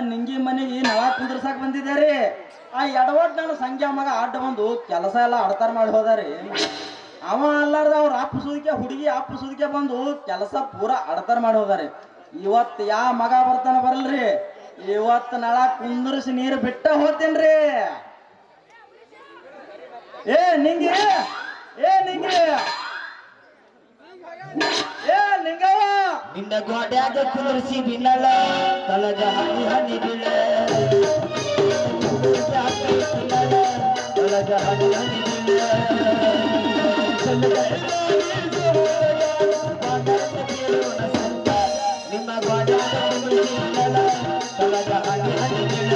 ನಿಂಗಿ ಮನೆಗೆ ನಳ ಕುಂದ್ರಸಾಕ್ ಬಂದಿದ್ದಾರೆ. ಆ ಎಡವಟ್ ನಾನು ಸಂಖ್ಯಾ ಮಗ ಅಡ್ಡ ಬಂದು ಕೆಲಸ ಎಲ್ಲ ಅಡ್ತಾರ ಮಾಡಿ ಹೋದಾರಿ. ಅವ ಅಲ್ಲಾರ್ದ ಅವ್ರ ಅಪ್ಪ ಸುದಿಕೆ ಹುಡುಗಿ ಅಪ್ಪ ಸುದಿಕೆ ಬಂದು ಕೆಲಸ ಪೂರ ಅಡ್ತಾರ ಮಾಡಿ ಹೋದಾರಿ. ಇವತ್ತು ಯಾ ಮಗ ಬರ್ತಾನ ಬರಲ್ರಿ. ಇವತ್ತು ನಳ ಕುಂದ್ರಿಸಿ ನೀರು ಬಿಟ್ಟ ಹೋಗ್ತೇನ್ರಿ. ಏ, ನಿಂಗೆ ಏ ನಿಂಗೆ. ಏ ನಿನ್ನ ಗೋಡ್ಯಾಗ ಕುಂದ್ರಿಸಿ ಬಿನ್ನಳ ತಲಗ ಹನಿ ಹನಿ ಬೀಳ ತಲಗ ಹನಿ ಹನಿ ಬೀಳ ನಿಮ್ಮ ಗೋಡ್ಯಾಗ ಕುಂದ್ರಿಸಿ ಬಿನ್ನಳ ತಲಗ ಹನಿ ಹನಿ ಬೀಳ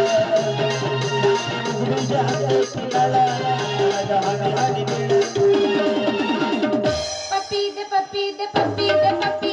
ತಲಗ ಹನಿ ಹನಿ ಬೀಳ ಪಪ್ಪೀದೆ ಪಪ್ಪೀದೆ ಪಪ್ಪೀದೆ ಪಪ್ಪೀದೆ ಮಾರು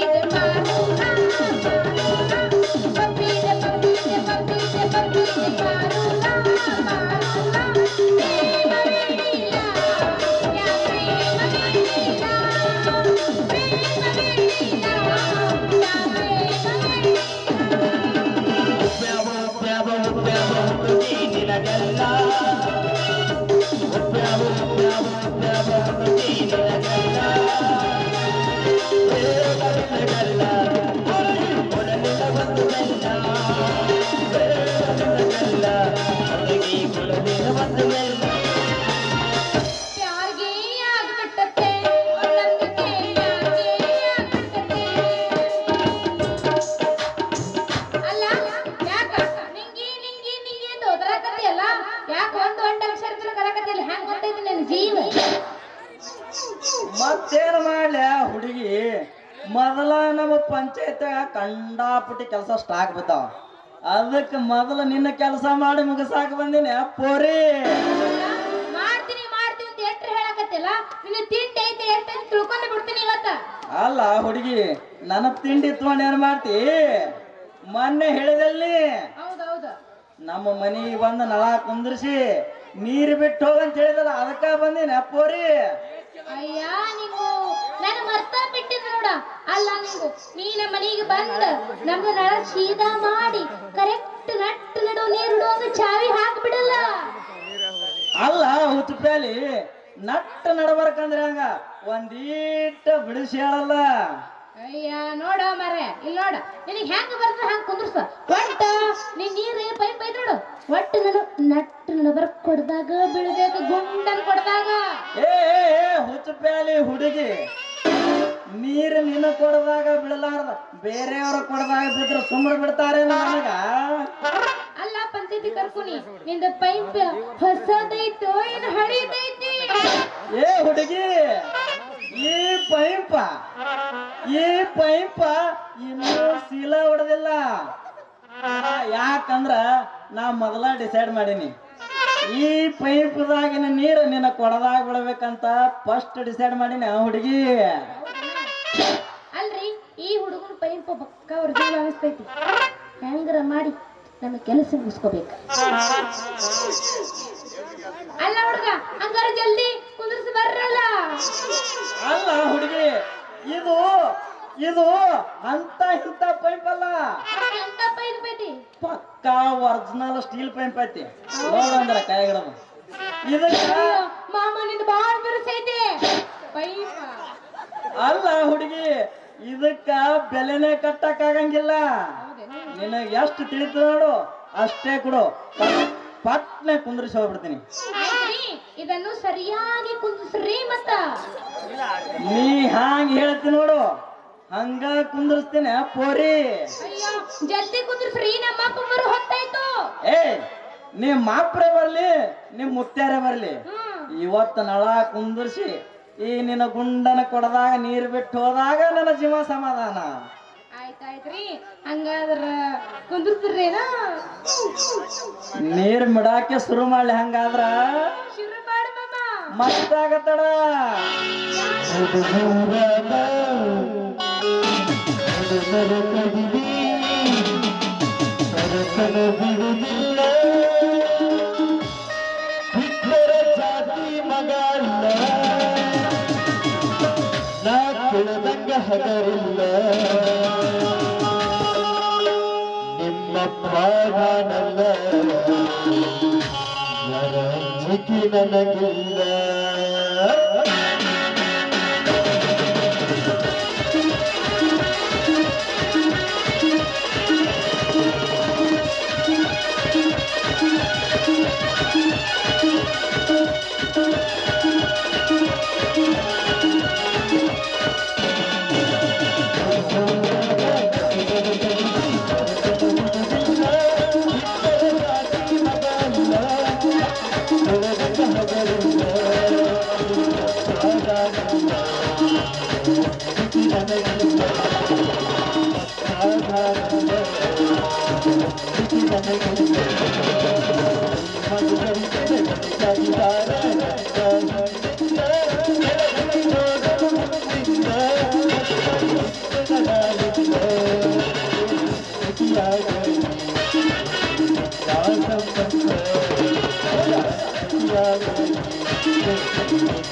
ಮತ್ತೇನು ಮಾಡ್ಲ ಹುಡುಗಿ? ಮೊದಲ ನಮ್ಮ ಪಂಚಾಯತ್ ಕಂಡಾಪುಟ್ಟಿ ಕೆಲಸ ಸ್ಟಾಕ್ ಬಿದ್ದಾವ. ಅದಕ್ಕೆ ಮೊದಲು ನಿನ್ನ ಕೆಲಸ ಮಾಡಿ ಮುಗಿಸಾಕ ಬಂದಿನಿ. ಪೋರಿ. ಮಾಡ್ತೀನಿ ಮಾಡ್ತೀನಿ ಅಂತ ಎಟ್ರ ಹೇಳಕತ್ತಿಲ್ಲ. ನಿನ್ನ ತಿಂಡಿ ಐತೆ ಎಷ್ಟ ತಿಳ್ಕೊಂಡು ಬಿಡ್ತೀನಿ ಇವತ್ತ. ಅಲ್ಲ ಹುಡುಗಿ ನನ್ನ ತಿಂಡಿ ತಗೊಂಡು ಏನ್ ಮಾಡ್ತಿ? ಮೊನ್ನೆ ಹೇಳಿದಲ್ಲಿ? ಹೌದೌದು. ನಮ್ಮ ಮನೆಗೆ ಬಂದು ನಳ ಕುಂದ್ರಿಸಿ ನೀರು ಬಿಟ್ಟು ಹೋಗಂತ ಹೇಳಿದಲ್ಲ ಅದಕ್ಕ ಬಂದಿನಿ. ಪೋರಿ ಅಯ್ಯ ನೀವು ನಾನು ಮರ್ತ ಬಿಟ್ಟಿದ್ದೆ ನೋಡ. ಅಲ್ಲ ನೀವು ನೀನ ಮನೆಗೆ ಬಂದ. ನಮ್ದು ನಳ ಸೀದಾ ಮಾಡಿ. ಕರೆಕ್ಟ್ ನಟ್ಟು ನಡು ನೀರು ಅಂತ ಚಾವಿ ಹಾಕ್ಬಿಡಲ್ಲ. ಅಲ್ಲ ಹುಚ್ಚುಪ್ಯಾಲಿ ನಟ್ಟ ನಡಬರ್ಕಂದ್ರೆ ಹಂಗ? ಒಂದೀಟ ಬಿಡಿಸಿ ಹೇಳಲ್ಲ. ಅಯ್ಯ ನೋಡ ಮರೆ ಇಲ್ಲಿ ನೋಡ. ನಿನಗೆ ಹೆಂಗ ಬರ್ತ ಹಂಗ ಕುಂದ್ರಸ. ಒಟ್ಟ ನೀನ್ ನೀರು ಪೈಪ್ ಐತ್ ನೋಡು. ಒಟ್ಟು ನಾನು ನಟ್ಟು ನಡಬರ್ ಕೊಡ್ದಾಗ ಬೀಳ್ಬೇಕು ಗುಂಡನ್ ಕೊಡ್ದಾಗ. ಏ ಹುಚ್ಚು ಪ್ಯಾಲಿ ಹುಡುಗಿ. ನೀರು ನಿನ್ನ ಕೊಡದಾಗ ಬಿಡಲಾರ್ದ ಬೇರೆಯವ್ರ ಕೊಡದಾಗ ಬಿದ್ರೆ ಸುಮ್ಮನೆ ಬಿಡ್ತಾರೆ ನನಗ. ಅಲ್ಲ ಪಂಚಾಯತಿ ಕರ್ಕುನಿ ನಿಂದ ಪೈಪ್ ಹೊಸದೈತೋ ಇನ್ ಹಳಿದೈತಿ? ಏ ಹುಡುಗಿ ಈ ಪೈಪ ಈ ಪೈಪ ಇನ್ನೂ ಶೀಲ ಹೊಡೆದಿಲ್ಲ. ಯಾಕಂದ್ರ ನಾ ಮೊದಲ ಡಿಸೈಡ್ ಮಾಡೀನಿ. ಈ ಪೈಪ್ದಾಗಿನ ನೀರು ನಿನ್ನ ಕೊಡದಾಗ ಬಿಡ್ಬೇಕಂತ ಫಸ್ಟ್ ಡಿಸೈಡ್ ಮಾಡೀನಿ ಹುಡುಗಿ. ಈ ಹುಡುಗನ ಪೈಪ್ ಪಕ್ಕ ಹೊಡೆದ ಅನಿಸ್ತೈತಿ. ಹೆಂಗ್ರ ಮಾಡಿ ನಮ್ಮ ಕೆಲಸ ಮುಗಿಸ್ಕೋಬೇಕು? ಅಲ್ಲ ಹುಡುಗ ಹಂಗಾರ ಜಲ್ದಿ ಕುಂದ್ರಿಸಿ ಬರ್ರಲ್ಲ? ಅಲ್ಲ ಹುಡುಗಿ ಇದು ಇದು ಅಂತ ಇಂತ ಪೈಪ್ ಅಲ್ಲ. ಎಂತ ಪೈಪ್ ಐತಿ? ಪಕ್ಕಾ ಒರಿಜಿನಲ್ ಸ್ಟೀಲ್ ಪೈಪ್ ಐತಿ. ನೋಡಂದ್ರ ಕೈಗಿಡದು ಇದಕ್ಕ ಅಯ್ಯೋ, ಮಾಮ ನಿಂದ ಬಾಳ ಬಿರುಸೈತಿ ಪೈಪ ಅಲ್ಲ ಹುಡುಗಿ ಇದಕ್ಕ ಬೆಲೆನೇ ಕಟ್ಟಕ್ ಆಗಂಗಿಲ್ಲ ನಿನಗೆ ಎಷ್ಟು ತಿಳಿತು ನೋಡು ಅಷ್ಟೇ ಕೊಡು. ಪಟ್ನೆ ಕುಂದ್ರಿಸಿ ಹೋಗ್ಬಿಡ್ತೀನಿ. ಇದನ್ನು ಸರಿಯಾಗಿ ಕುಂದ್ರಿಸ್ರಿ ಮತ್ತ. ನೀ ಹಾಂಗ್ ಹೇಳ್ತಿ ನೋಡು ಹಂಗ ಕುಂದ್ರಿಸ್ತೀನಿ ಪೋರಿ. ಜಲ್ದಿ ಕುಂದ್ರಿಸ್ರಿ ನಮ್ಮ ಅಪ್ಪ ಬರೋ ಹೊತ್ತಾಯ್ತು. ಏ ನೀ ಮಾಪ್ರೆ ಬರ್ಲಿ ನಿಮ್ ಮುತ್ತಾರೆ ಬರ್ಲಿ. ಇವತ್ತು ನಳ ಕುಂದ್ರಿಸಿ ಈ ನಿನ್ನ ಗುಂಡನ ಕೊಡದಾಗ ನೀರು ಬಿಟ್ಟು ಹೋದಾಗ ನನ್ನ ಜೀವ ಸಮಾಧಾನ. ಆಯ್ತಾಯ್ತ್ರಿ ಹಂಗಾದ್ರ ಕುಂದ್ರಿಸ್ರೇನ ನೀರ್ ಮಿಡಾಕೆ ಶುರು ಮಾಡ್ಲಿ ಹಂಗಾದ್ರ. ಶುರು ಮಾಡು ಮಾಮ. ಮತ್ತಾಗತ್ತಡ ಹುಡುಗೂರದ ಹಗರಿಲ್ಲ. ನಿಮ್ಮ ಪ್ರಾಣನಲ್ಲ. ನರಂಜಿಕೆ ನನಗಿಲ್ಲ.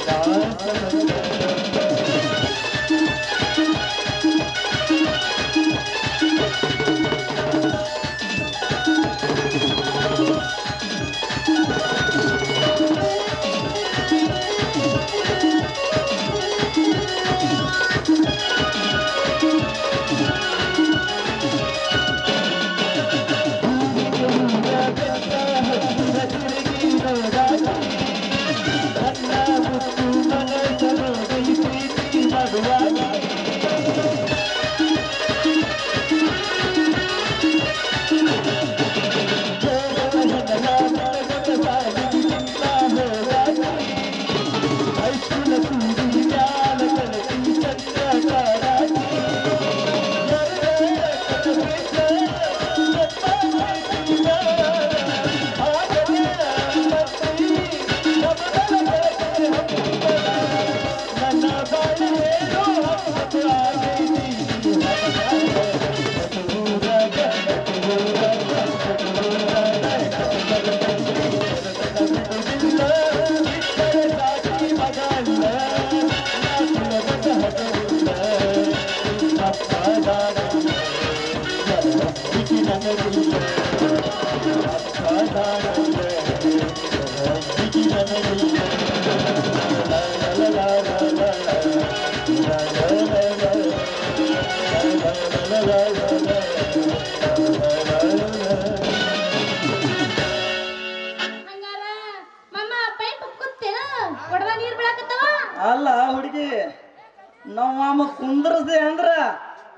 ಹಂಗಾರ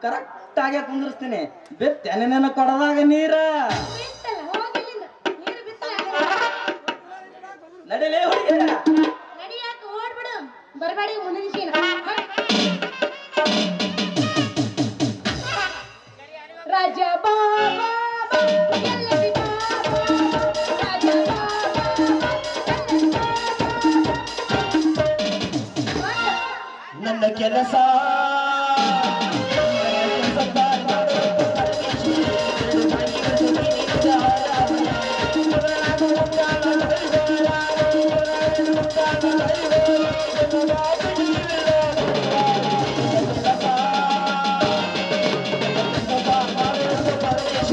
ಕರೆಕ್ಟ್ ಆಗಿ ಕುಂದಿರ್ಸ್ತೀನಿ. ಬಿತ್ತೇನೆ ನಿನ್ನ ಕೊಡದಾಗ ನೀರ. ನಡಿಲೇ ಹುಡುಗಿ ನಡಿಯಾಕ ಓಡ್ಬಿಡು. ಬರಬೇಡಿ ಮುಂದಿನ ಸೀನ. ರಾಜ ಬಾಬಾ ಎಲ್ಲದಿ ಬಾಬಾ ರಾಜ ಬಾಬಾ ನನ್ನ ಕೆಲಸ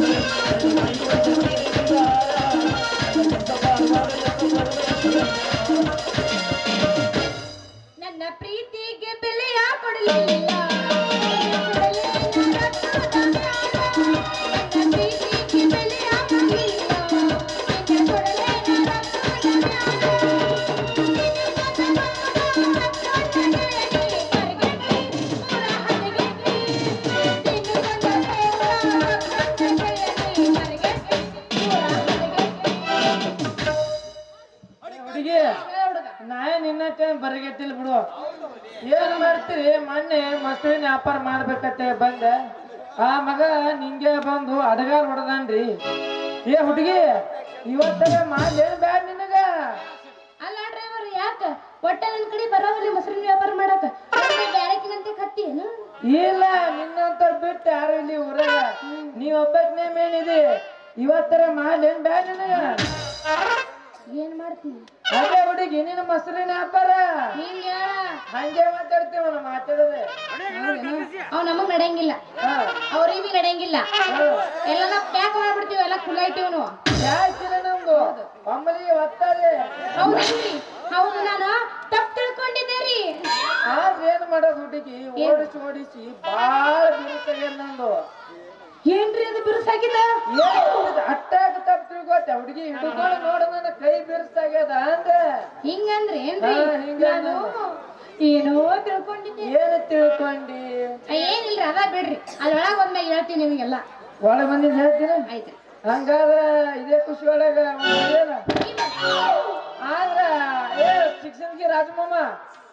I'm ನಿನ್ನ ಬರಗೈತಿಲ್ ಬಿಡು. ಏನ್ ಮಾಡ್ತೀರಿ? ಮೊನ್ನೆ ಮಸ್ತಿನ ವ್ಯಾಪಾರ ಮಾಡ್ಬೇಕತ್ತೆ ಬಂದ. ಆ ಮಗ ನಿಂಗೆ ಬಂದು ಅಡಗಾಲ್ ಹೊಡೆದನ್ರಿ. ಏ ಹುಡುಗಿ ಇವತ್ತಾಗ ಮಾಡ್ಲೇನ್ ಬ್ಯಾಡ ನಿನಗ? ಅಲ್ಲ ಡ್ರೈವರ್ ಯಾಕ? ಒಟ್ಟ ನನ್ ಕಡೆ ಬರೋವಲ್ಲಿ ಮೊಸರಿನ ವ್ಯಾಪಾರ ಮಾಡಕ? ಬ್ಯಾರಕಿನಂತೆ ಕತ್ತಿ ಇಲ್ಲ ನಿನ್ನಂತ ಬಿಟ್ಟು ಯಾರು ಇಲ್ಲಿ ಊರಾಗ? ನೀವ್ ಒಬ್ಬಕ್ನೇ ಮೇನ್ ಇದೆ ಇವತ್ತರ ಮಾಲ್ ಏನ್ ಬ್ಯಾಡ ನಿನಗ? ಏನ್ ಮಾಡ್ತೀನಿ ಅದೇ ಹುಡುಗಿ ನಿನ್ನ ಮೊಸರಿನ ವ್ಯಾಪಾರ? ಹಿಂಗ? ಹಂಗೆ ಮಾತಾಡ್ತೇವ ನಾವು ಮಾತಾಡೋದೆ ಅವ್ ನಮಗ್ ನಡೆಯಂಗಿಲ್ಲ. ಅವ್ರಿಗೆ ನಡೆಯಂಗಿಲ್ಲ. ಎಲ್ಲ ಪ್ಯಾಕ್ ಮಾಡ್ಬಿಡ್ತೀವಿ ಎಲ್ಲ ಖುಲ್ಲ ಇಟ್ಟಿವ್ ನಾವು ಯಾಕಿಲ್ಲ ನಮ್ದು ಒಮ್ಮಲಿಗೆ ಒತ್ತಾರೆ ಹೌದು ನಾನು ತಪ್ಪು ತಿಳ್ಕೊಂಡಿದ್ದೆ ರೀ. ಆದ್ರೆ ಏನ್ ಮಾಡೋದು ಹುಡುಗಿ? ಓಡಿಸಿ ಓಡಿಸಿ ಬಾಳ ಬಿರುಸಾಗ್ಯದ ನಂದು. ಏನ್ರಿ ಅದು ಬಿರುಸಾಗಿದ? ತಿಳ್ಕೊತೆ ಹುಡುಗಿ ಹಿಡ್ಕೊಂಡು ನೋಡು ನನ್ನ ಕೈ ಬಿರುಸಾಗ್ಯದ ಅಂದ ಹಿಂಗಂದ್ರೆ ಏನ್ರಿ? ನಾನು ಏನೋ ತಿಳ್ಕೊಂಡಿದ್ದೆ. ಏನು ತಿಳ್ಕೊಂಡಿ? ಏನಿಲ್ರಿ ಅದ ಬಿಡ್ರಿ. ಅದ್ರೊಳಗ ಒಮ್ಮೆ ಹೇಳ್ತೀನಿ ನಿಮಗೆಲ್ಲ. ಒಳ ಬಂದಿದ್ದು ಹೇಳ್ತೀನಿ? ಆಯ್ತ್ರಿ. ಹಂಗಾದ್ರ ಇದೇ ಖುಷಿ ಒಳಗ ಒಂದೇನ? ಆದ್ರ ಏ ಶಿಕ್ಷಣಕ್ಕೆ ರಾಜಮಾಮ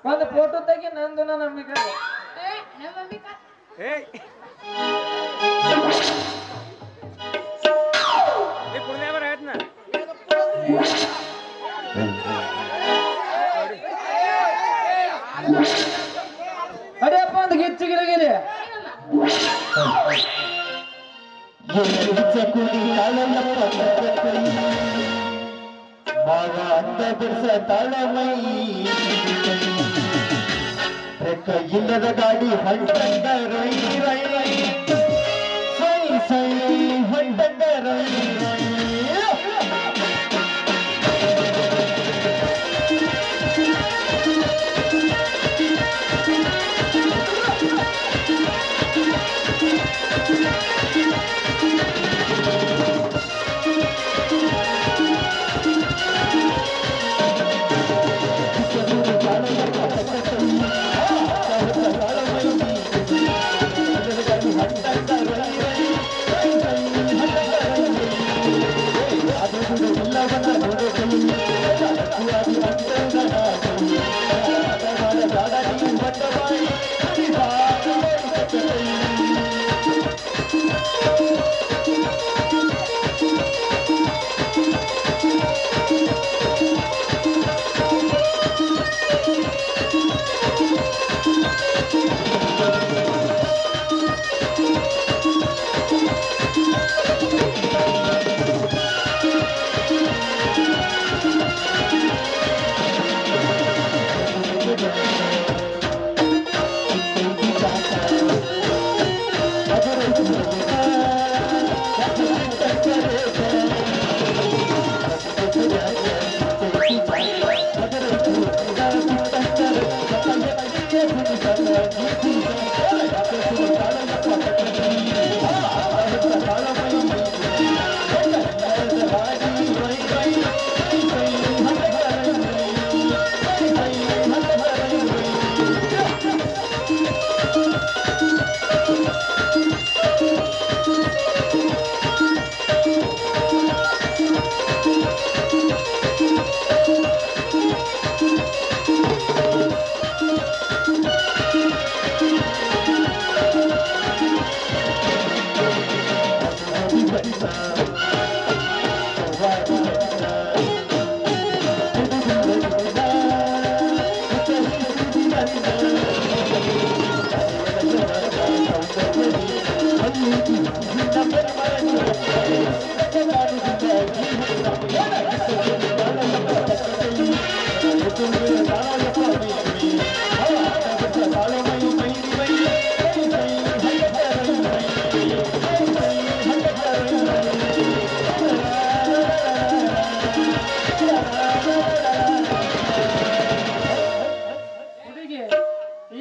ಒಂದು ಫೋಟೋ ತೆಗಿ ನಂದು ನನ್ನ ಏ, ನಮ್ಮ ಮಮ್ಮಿ ಕಾ- ಅಡಿಯಪ್ಪ ಮಾವ ಅಂದ ಬಿರ್ಸ ತಾಳಮೈ ರೆಕ್ಕ ಇಲ್ಲದ ಗಾಡಿ ಹೊಂಟಂಗ ರೈ ರೈ ರೈ ಸೈ ಸೈ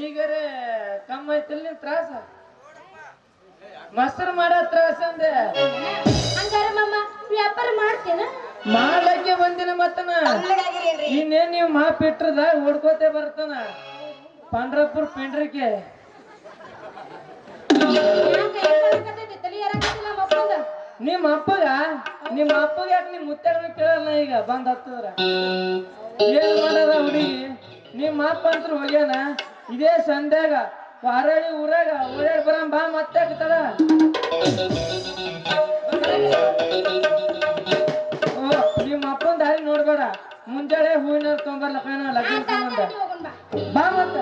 ಈಗರೆ ಕಮ್ಮ ಐತಿಲ್ ನಿನ್ ತ್ರಾಸ? ಮೊಸರು ಮಾಡೋ ತ್ರಾಸ ಅಂದೆ. ಹಂಗಾರ ವ್ಯಾಪಾರ ಮಾಡ್ತೇನ? ಮಾಡ್ಲಕ್ಕೆ ಬಂದಿನ ಮತ್ತನ. ಇನ್ನೇನ್ ನೀವು ಮಾಪ್ ಪಿಟ್ರದ ಓಡ್ಕೋತೆ ಬರ್ತಾನ. ಪಂಡ್ರಪುರ್ ಪಿಂಡ್ರಿಕೆ. ನಮ್ಮ ಅಪ್ಪಗ? ನಿಮ್ಮ ಅಪ್ಪಗ ಯಾಕೆ ನಿಮ್ ಮುತ್ತಾಗ ಕೇಳಲ್ಲ ಈಗ? ಬಂದ್ ಹತ್ತದ್ರ. ಏನ್ ಮಾಡದ ಹುಡುಗಿ? ನಿಮ್ಮ ಅಪ್ಪ ಅಂತ ಹೋಗ್ಯಾನ? ಇದೇ ಸಂಧ್ಯಾಗ ವಾರಾಳಿ ಊರಾಗ ಊರಾಗ ಬರಂ ಬಾ ಮತ್ತೆ ನಿಮ್ಮ ನೋಡ್ಬೇಡ ಮುಂಜಾನೆ ಹೂವಿನ ತೊಂಬರ್ಲಕ್ಕ ಲಗ್ನ ಸಂಬಂಧ. ಹೋಗೋಣ ಬಾ ಮತ್ತ.